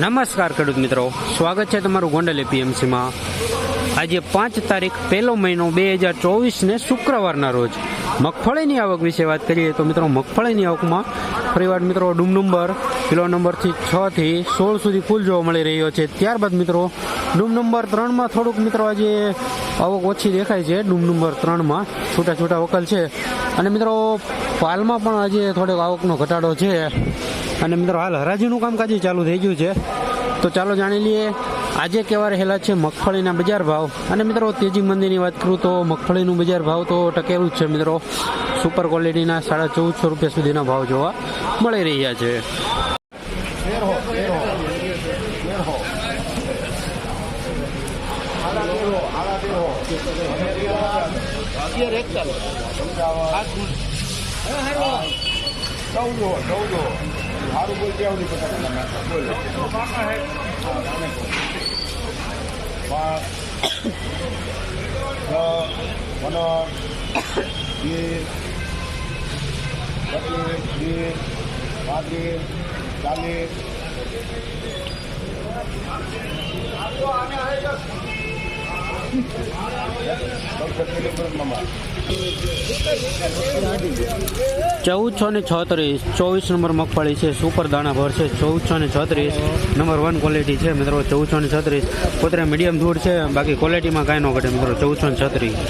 નમસ્કાર ખેડૂત મિત્રો. સ્વાગત છે તમારું ગોંડલ એપીએમસીમાં આજે પાંચ તારીખ પહેલો મહિનો બે હજાર ચોવીસને શુક્રવારના રોજ. મગફળીની આવક વિશે વાત કરીએ તો મિત્રો મગફળીની આવકમાં ફરીવાર મિત્રો ડૂમ નંબર કિલો નંબરથી છથી સોળ સુધી ફૂલ જોવા મળી રહ્યો છે. ત્યારબાદ મિત્રો ડૂમ નંબર ત્રણમાં થોડુંક મિત્રો આજે આવક ઓછી દેખાય છે ડૂમ નંબર ત્રણમાં, છૂટા છૂટા વકલ છે. અને મિત્રો પાલમાં પણ આજે થોડોક આવકનો ઘટાડો છે. અને મિત્રો, હાલ હરાજીનું કામકાજ ચાલુ થઈ ગયું છે. તો ચાલો જાણી લઈએ, આજે કેવા રહેલા છે મગફળીના બજાર ભાવ? અને મિત્રો, તેજી મંદીની વાત કરું તો મગફળીનું બજાર ભાવ તો ટકેલું જ છે, મિત્રો. સુપર ક્વોલિટીના સાડા ચૌદસો રૂપિયા સુધીના ભાવ જોવા મળી રહ્યા છે. ચૌદો ચૌદો સારું બોલ પચાસ બોલ પંદર વીસ પચીસ વીસ પાંત્રીસ ચાલીસ ચૌદસો છો ને છત્રીસ, ચોવીસ નંબર મગફળી છે, સુપર દાણા ભર છે, ચૌદસો ને છત્રીસ, નંબર વન ક્વોલિટી છે, મિત્રો, ચૌદસો ને છત્રીસ. પોતે મીડિયમ ધૂળ છે, બાકી ક્વોલિટીમાં કાંઈ ન ઘટે, મિત્રો, ચૌદસો ને છત્રીસ.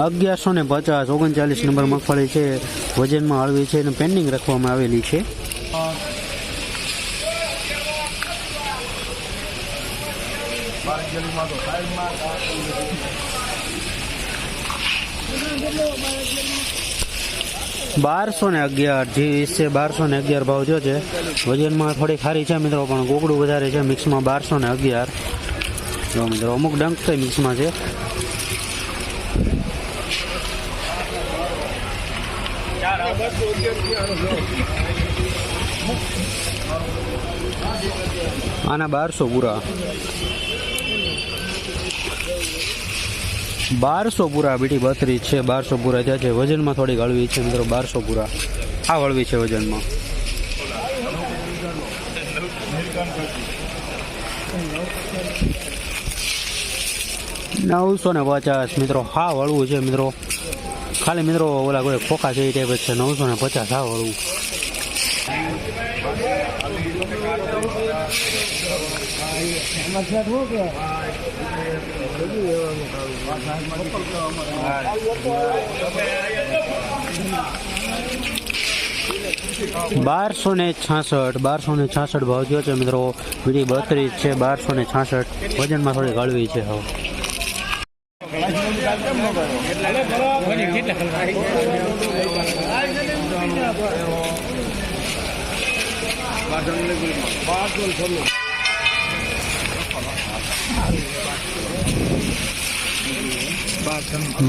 અગિયારસો ને પચાસ, ઓગણચાલીસ નંબર મગફળી છે. વજનમાં હળવી છે અને પેન્ડિંગ રાખવામાં આવેલી છે. બારસો ને અગિયાર, જે વીસ છે, બારસો ને અગિયાર ભાવ જો છે. વજનમાં થોડી ખારી છે મિત્રો, પણ ગોગડું વધારે છે. મિક્સમાં બારસો ને અગિયાર. જો મિત્રો, અમુક ડંક તો મિક્સમાં છે. આના બારસો પૂરા. બારસો પૂરા બીટી બત્રીસ છે, બારસો પૂરા જ્યાં છે. વજનમાં થોડીક હળવી છે, મિત્રો, બારસો પૂરા. આ હળવી છે વજનમાં. નવસો ને પચાસ, મિત્રો. હા, હળવું છે, મિત્રો. ખાલી મિત્રો ઓલા કોઈ ખોખા છે એ ટાઈપ છે, નવસો ને પચાસ આવો હળવું બારસો ને છાસઠ, બારસો ને છાસઠ ભાવ થયો છે, મિત્રો. વીડી બત્રીસ છે, બારસો ને છાસઠ. વજનમાં થોડી હળવી છે હવે.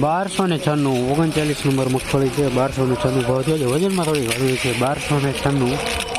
બારસો ને છન્નું, ઓગણચાલીસ નંબર મગફળી છે, બારસો ને છન્નું ભાવ થયો છે. વજનમાં થોડી હળવી છે, બારસો ને છન્નું.